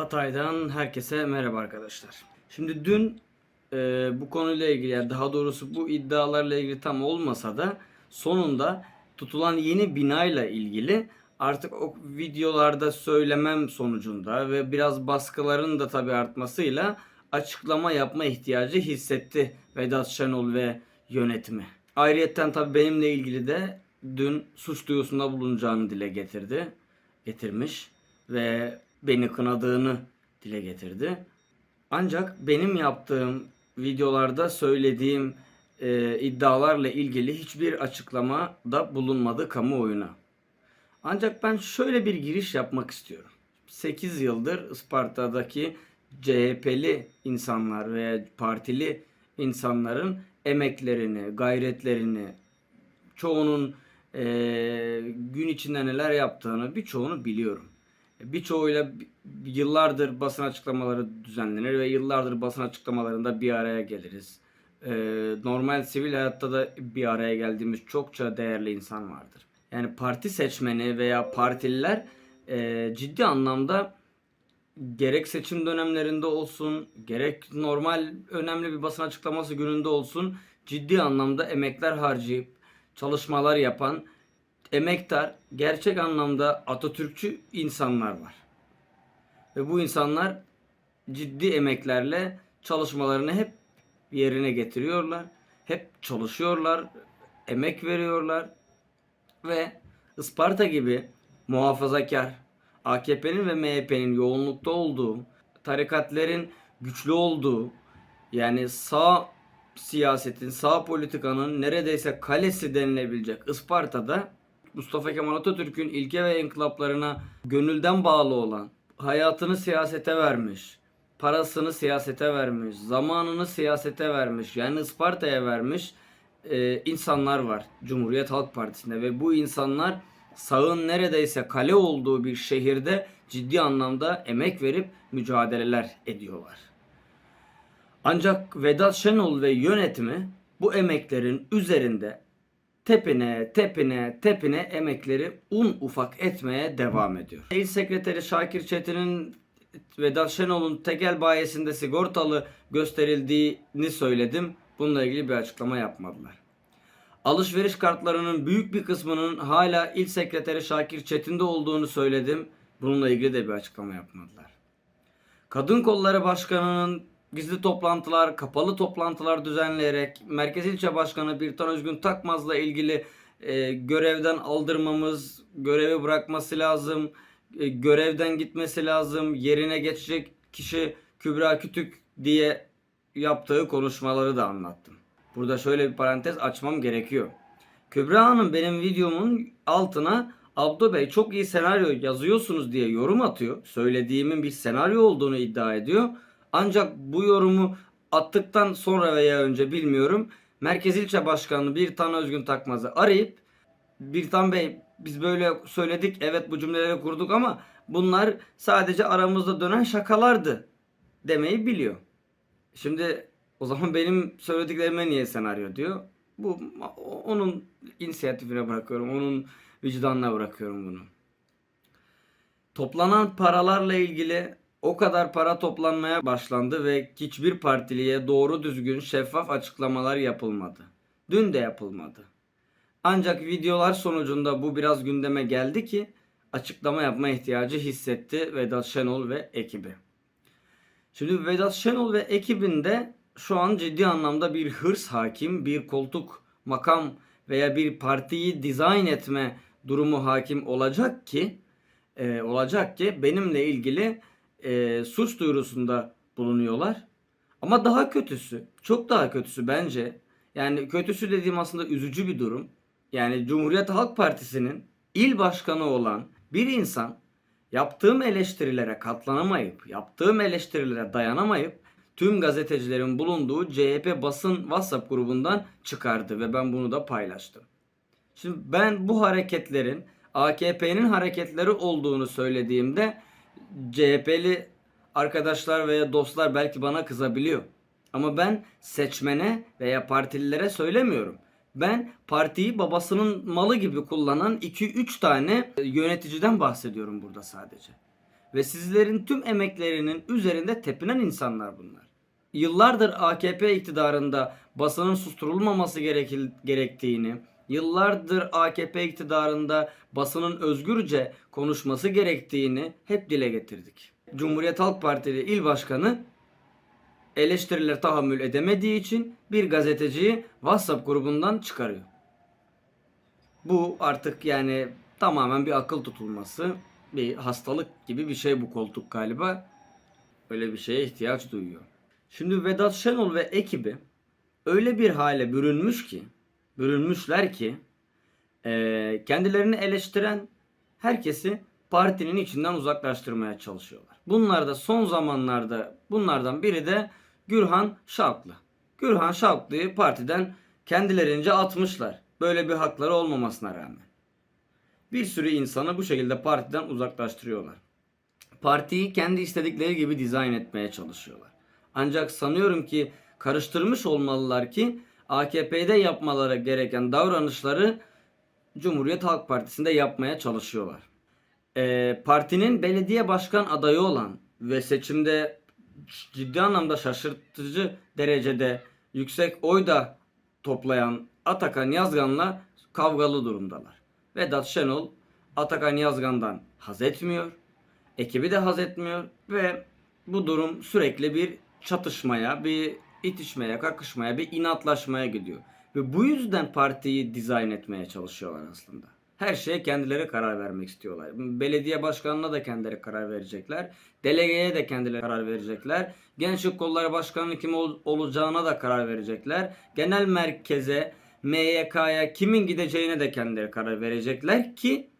Hatay'dan herkese merhaba arkadaşlar. Şimdi dün e, bu konuyla ilgili yani daha doğrusu bu iddialarla ilgili tam olmasa da sonunda tutulan yeni binayla ilgili artık o videolarda söylemem sonucunda ve biraz baskıların da tabii artmasıyla açıklama yapma ihtiyacı hissetti Vedat Şenol ve yönetimi. Ayrıyetten tabii benimle ilgili de dün suç duyusunda bulunacağını dile getirdi. Getirmiş ve beni kınadığını dile getirdi. Ancak benim yaptığım videolarda söylediğim e, iddialarla ilgili hiçbir açıklama da bulunmadı kamuoyuna. Ancak ben şöyle bir giriş yapmak istiyorum. 8 yıldır Isparta'daki CHP'li insanlar veya partili insanların emeklerini, gayretlerini, çoğunun eee, gün içinde neler yaptığını birçoğunu biliyorum. Birçoğuyla bi- yıllardır basın açıklamaları düzenlenir ve yıllardır basın açıklamalarında bir araya geliriz. Eee, normal sivil hayatta da bir araya geldiğimiz çokça değerli insan vardır. Yani parti seçmeni veya partililer eee, ciddi anlamda gerek seçim dönemlerinde olsun, gerek normal önemli bir basın açıklaması gününde olsun ciddi anlamda emekler harcayıp çalışmalar yapan emektar, gerçek anlamda Atatürkçü insanlar var. Ve bu insanlar ciddi emeklerle çalışmalarını hep yerine getiriyorlar. Hep çalışıyorlar, emek veriyorlar ve Isparta gibi muhafazakar, AKP'nin ve MHP'nin yoğunlukta olduğu, tarikatlerin güçlü olduğu, yani sağ siyasetin, sağ politikanın neredeyse kalesi denilebilecek Isparta'da Mustafa Kemal Atatürk'ün ilke ve inkılaplarına gönülden bağlı olan, hayatını siyasete vermiş, parasını siyasete vermiş, zamanını siyasete vermiş, yani Isparta'ya vermiş e, insanlar var Cumhuriyet Halk Partisi'nde ve bu insanlar sağın neredeyse kale olduğu bir şehirde ciddi anlamda emek verip mücadeleler ediyorlar. Ancak Vedat Şenol ve yönetimi bu emeklerin üzerinde tepine tepine tepine emekleri un ufak etmeye devam ediyor. İl Sekreteri Şakir Çetin'in Vedat Şenol'un tekel bayisinde sigortalı gösterildiğini söyledim. Bununla ilgili bir açıklama yapmadılar. Alışveriş kartlarının büyük bir kısmının hala İl Sekreteri Şakir Çetin'de olduğunu söyledim. Bununla ilgili de bir açıklama yapmadılar. Kadın Kolları Başkanı'nın gizli toplantılar, kapalı toplantılar düzenleyerek Merkez İlçe Başkanı Birtan Özgün Takmaz'la ilgili e, görevden aldırmamız, görevi bırakması lazım, e, görevden gitmesi lazım, yerine geçecek kişi Kübra Kütük diye yaptığı konuşmaları da anlattım. Burada şöyle bir parantez açmam gerekiyor. Kübra Hanım benim videomun altına Abdo Bey çok iyi senaryo yazıyorsunuz diye yorum atıyor. Söylediğimin bir senaryo olduğunu iddia ediyor. Ancak bu yorumu attıktan sonra veya önce bilmiyorum. Merkez İlçe Başkanı Birtan Özgün Takmaz'ı arayıp Birtan Bey biz böyle söyledik evet bu cümleleri kurduk ama bunlar sadece aramızda dönen şakalardı demeyi biliyor. Şimdi o zaman benim söylediklerime niye senaryo diyor. Bu onun inisiyatifine bırakıyorum. Onun vicdanına bırakıyorum bunu. Toplanan paralarla ilgili o kadar para toplanmaya başlandı ve hiçbir partiliye doğru düzgün şeffaf açıklamalar yapılmadı. Dün de yapılmadı. Ancak videolar sonucunda bu biraz gündeme geldi ki açıklama yapma ihtiyacı hissetti Vedat Şenol ve ekibi. Şimdi Vedat Şenol ve ekibinde şu an ciddi anlamda bir hırs hakim, bir koltuk, makam veya bir partiyi dizayn etme durumu hakim olacak ki e, olacak ki benimle ilgili e, suç duyurusunda bulunuyorlar. Ama daha kötüsü, çok daha kötüsü bence. Yani kötüsü dediğim aslında üzücü bir durum. Yani Cumhuriyet Halk Partisi'nin il başkanı olan bir insan yaptığım eleştirilere katlanamayıp, yaptığım eleştirilere dayanamayıp tüm gazetecilerin bulunduğu CHP basın WhatsApp grubundan çıkardı ve ben bunu da paylaştım. Şimdi ben bu hareketlerin AKP'nin hareketleri olduğunu söylediğimde CHP'li arkadaşlar veya dostlar belki bana kızabiliyor. Ama ben seçmene veya partililere söylemiyorum. Ben partiyi babasının malı gibi kullanan 2-3 tane yöneticiden bahsediyorum burada sadece. ve sizlerin tüm emeklerinin üzerinde tepinen insanlar bunlar. Yıllardır AKP iktidarında basının susturulmaması gerektiğini, yıllardır AKP iktidarında basının özgürce konuşması gerektiğini hep dile getirdik. Cumhuriyet Halk Partili il başkanı eleştiriler tahammül edemediği için bir gazeteciyi WhatsApp grubundan çıkarıyor. Bu artık yani tamamen bir akıl tutulması, bir hastalık gibi bir şey bu koltuk galiba. Öyle bir şeye ihtiyaç duyuyor. Şimdi Vedat Şenol ve ekibi öyle bir hale bürünmüş ki, bürünmüşler ki eee, kendilerini eleştiren herkesi partinin içinden uzaklaştırmaya çalışıyorlar. Bunlar da son zamanlarda bunlardan biri de Gürhan Şavklı. Gürhan Şavklı'yı partiden kendilerince atmışlar. Böyle bir hakları olmamasına rağmen. Bir sürü insanı bu şekilde partiden uzaklaştırıyorlar. Partiyi kendi istedikleri gibi dizayn etmeye çalışıyorlar. Ancak sanıyorum ki karıştırmış olmalılar ki AKP'de yapmaları gereken davranışları Cumhuriyet Halk Partisi'nde yapmaya çalışıyorlar. Ee, partinin belediye başkan adayı olan ve seçimde ciddi anlamda şaşırtıcı derecede yüksek oy da toplayan Atakan Yazgan'la kavgalı durumdalar. Vedat Şenol Atakan Yazgan'dan haz etmiyor. Ekibi de haz etmiyor ve bu durum sürekli bir çatışmaya, bir itişmeye, kakışmaya, bir inatlaşmaya gidiyor. Ve bu yüzden partiyi dizayn etmeye çalışıyorlar aslında. Her şeye kendileri karar vermek istiyorlar. Belediye başkanına da kendileri karar verecekler. Delegeye de kendileri karar verecekler. Gençlik Kolları Başkanı kim ol- olacağına da karar verecekler. Genel merkeze, MYK'ya kimin gideceğine de kendileri karar verecekler ki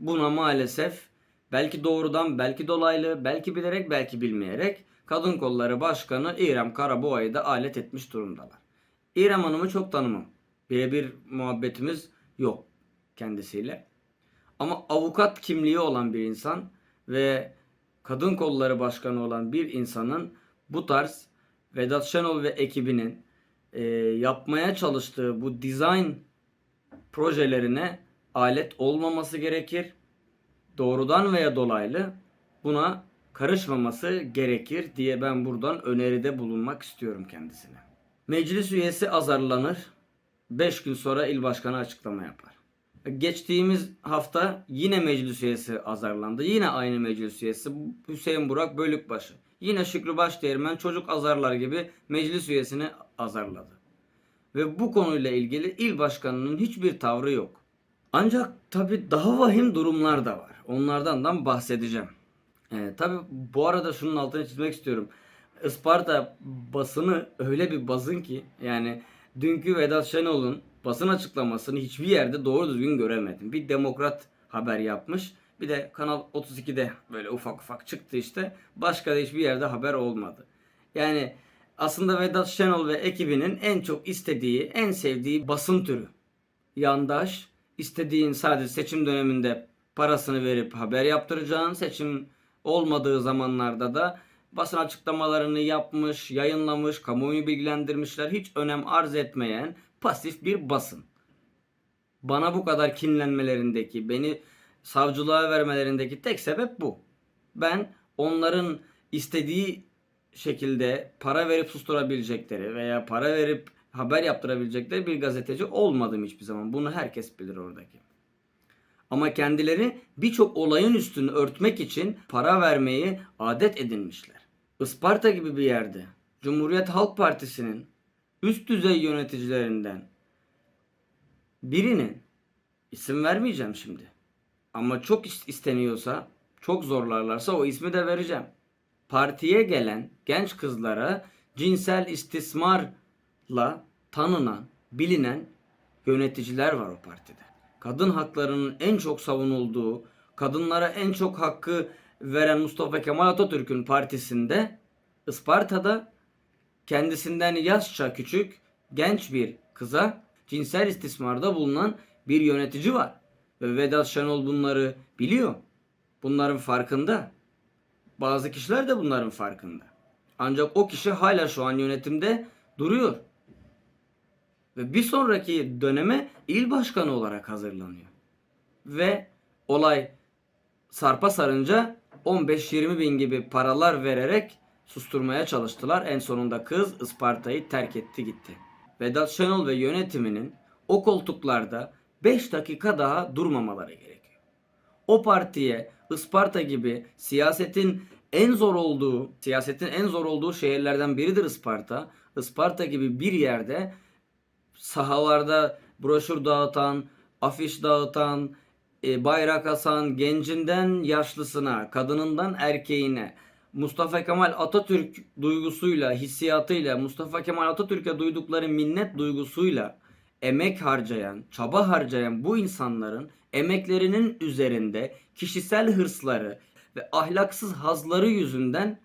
buna maalesef belki doğrudan, belki dolaylı, belki bilerek, belki bilmeyerek Kadın Kolları Başkanı İrem Karaboğa'yı da alet etmiş durumdalar. İrem Hanım'ı çok tanımam. Birebir muhabbetimiz yok kendisiyle. Ama avukat kimliği olan bir insan ve Kadın Kolları Başkanı olan bir insanın bu tarz Vedat Şenol ve ekibinin e, yapmaya çalıştığı bu dizayn projelerine alet olmaması gerekir. Doğrudan veya dolaylı buna karışmaması gerekir diye ben buradan öneride bulunmak istiyorum kendisine. Meclis üyesi azarlanır. 5 gün sonra il başkanı açıklama yapar. Geçtiğimiz hafta yine meclis üyesi azarlandı. Yine aynı meclis üyesi Hüseyin Burak Bölükbaşı. Yine Şükrü Başdeğirmen çocuk azarlar gibi meclis üyesini azarladı. Ve bu konuyla ilgili il başkanının hiçbir tavrı yok. Ancak tabi daha vahim durumlar da var. Onlardan da bahsedeceğim. Ee, tabi bu arada şunun altını çizmek istiyorum. Isparta basını öyle bir basın ki yani dünkü Vedat Şenol'un basın açıklamasını hiçbir yerde doğru düzgün göremedim. Bir demokrat haber yapmış. Bir de Kanal 32'de böyle ufak ufak çıktı işte. Başka da hiçbir yerde haber olmadı. Yani aslında Vedat Şenol ve ekibinin en çok istediği, en sevdiği basın türü. Yandaş, istediğin sadece seçim döneminde parasını verip haber yaptıracağın, seçim olmadığı zamanlarda da basın açıklamalarını yapmış, yayınlamış, kamuoyu bilgilendirmişler. Hiç önem arz etmeyen pasif bir basın. Bana bu kadar kinlenmelerindeki, beni savcılığa vermelerindeki tek sebep bu. Ben onların istediği şekilde para verip susturabilecekleri veya para verip haber yaptırabilecekleri bir gazeteci olmadım hiçbir zaman. Bunu herkes bilir oradaki. Ama kendileri birçok olayın üstünü örtmek için para vermeyi adet edinmişler. Isparta gibi bir yerde Cumhuriyet Halk Partisi'nin üst düzey yöneticilerinden birinin isim vermeyeceğim şimdi. Ama çok is- isteniyorsa, çok zorlarlarsa o ismi de vereceğim. Partiye gelen genç kızlara cinsel istismarla tanınan, bilinen yöneticiler var o partide. Kadın haklarının en çok savunulduğu, kadınlara en çok hakkı veren Mustafa Kemal Atatürk'ün partisinde Isparta'da kendisinden yaşça küçük genç bir kıza cinsel istismarda bulunan bir yönetici var. Ve Vedat Şenol bunları biliyor. Bunların farkında. Bazı kişiler de bunların farkında. Ancak o kişi hala şu an yönetimde duruyor. Ve bir sonraki döneme il başkanı olarak hazırlanıyor. Ve olay sarpa sarınca 15-20 bin gibi paralar vererek susturmaya çalıştılar. En sonunda kız Isparta'yı terk etti gitti. Vedat Şenol ve yönetiminin o koltuklarda 5 dakika daha durmamaları gerekiyor. O partiye Isparta gibi siyasetin en zor olduğu, siyasetin en zor olduğu şehirlerden biridir Isparta. Isparta gibi bir yerde sahalarda broşür dağıtan, afiş dağıtan, e, bayrak asan, gencinden yaşlısına, kadınından erkeğine, Mustafa Kemal Atatürk duygusuyla, hissiyatıyla, Mustafa Kemal Atatürk'e duydukları minnet duygusuyla emek harcayan, çaba harcayan bu insanların emeklerinin üzerinde kişisel hırsları ve ahlaksız hazları yüzünden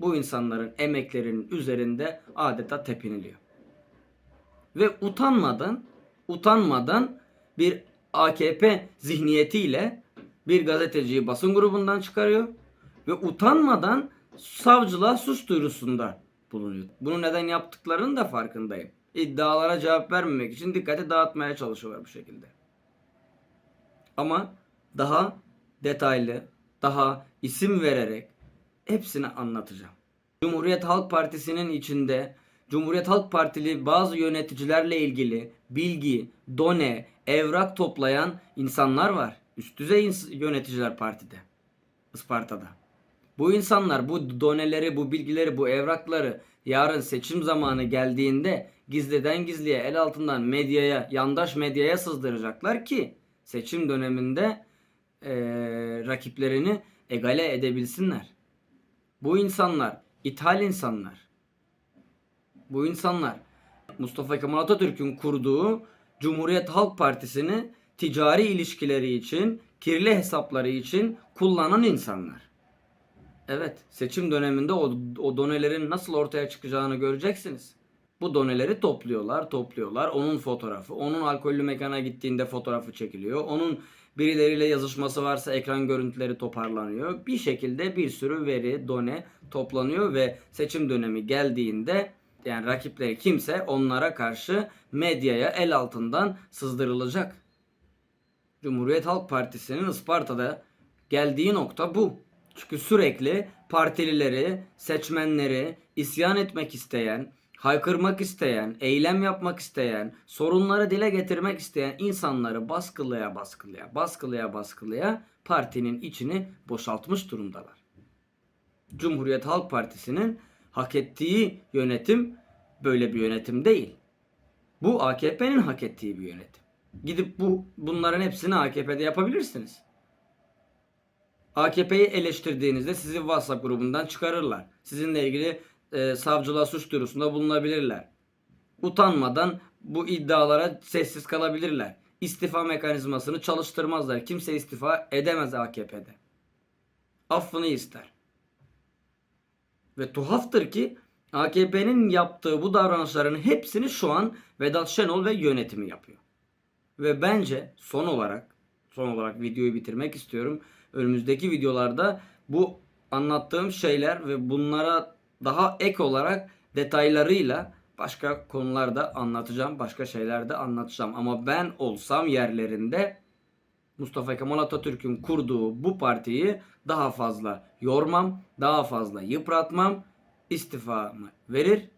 bu insanların emeklerinin üzerinde adeta tepiniliyor ve utanmadan utanmadan bir AKP zihniyetiyle bir gazeteciyi basın grubundan çıkarıyor ve utanmadan savcılığa suç duyurusunda bulunuyor. Bunu neden yaptıklarının da farkındayım. İddialara cevap vermemek için dikkati dağıtmaya çalışıyorlar bu şekilde. Ama daha detaylı, daha isim vererek hepsini anlatacağım. Cumhuriyet Halk Partisi'nin içinde Cumhuriyet Halk Partili bazı yöneticilerle ilgili bilgi, done, evrak toplayan insanlar var. Üst düzey yöneticiler partide. Isparta'da. Bu insanlar bu doneleri, bu bilgileri, bu evrakları yarın seçim zamanı geldiğinde gizliden gizliye el altından medyaya, yandaş medyaya sızdıracaklar ki seçim döneminde eee, rakiplerini egale edebilsinler. Bu insanlar ithal insanlar. Bu insanlar Mustafa Kemal Atatürk'ün kurduğu Cumhuriyet Halk Partisi'ni ticari ilişkileri için, kirli hesapları için kullanan insanlar. Evet, seçim döneminde o, o donelerin nasıl ortaya çıkacağını göreceksiniz. Bu doneleri topluyorlar, topluyorlar. Onun fotoğrafı, onun alkollü mekana gittiğinde fotoğrafı çekiliyor. Onun birileriyle yazışması varsa ekran görüntüleri toparlanıyor. Bir şekilde bir sürü veri, done toplanıyor ve seçim dönemi geldiğinde yani rakipleri kimse onlara karşı medyaya el altından sızdırılacak. Cumhuriyet Halk Partisi'nin Isparta'da geldiği nokta bu. Çünkü sürekli partilileri, seçmenleri isyan etmek isteyen, haykırmak isteyen, eylem yapmak isteyen, sorunları dile getirmek isteyen insanları baskılaya baskılaya, baskılaya baskılaya partinin içini boşaltmış durumdalar. Cumhuriyet Halk Partisi'nin hak ettiği yönetim böyle bir yönetim değil. Bu AKP'nin hak ettiği bir yönetim. Gidip bu bunların hepsini AKP'de yapabilirsiniz. AKP'yi eleştirdiğinizde sizi WhatsApp grubundan çıkarırlar. Sizinle ilgili e, savcılığa suç duyurusunda bulunabilirler. Utanmadan bu iddialara sessiz kalabilirler. İstifa mekanizmasını çalıştırmazlar. Kimse istifa edemez AKP'de. Affını ister. Ve tuhaftır ki AKP'nin yaptığı bu davranışların hepsini şu an Vedat Şenol ve yönetimi yapıyor. Ve bence son olarak son olarak videoyu bitirmek istiyorum. Önümüzdeki videolarda bu anlattığım şeyler ve bunlara daha ek olarak detaylarıyla başka konularda anlatacağım. Başka şeyler de anlatacağım. Ama ben olsam yerlerinde Mustafa Kemal Atatürk'ün kurduğu bu partiyi daha fazla yormam, daha fazla yıpratmam, istifamı verir.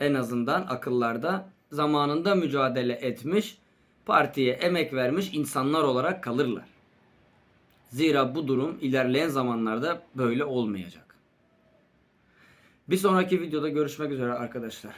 En azından akıllarda zamanında mücadele etmiş, partiye emek vermiş insanlar olarak kalırlar. Zira bu durum ilerleyen zamanlarda böyle olmayacak. Bir sonraki videoda görüşmek üzere arkadaşlar.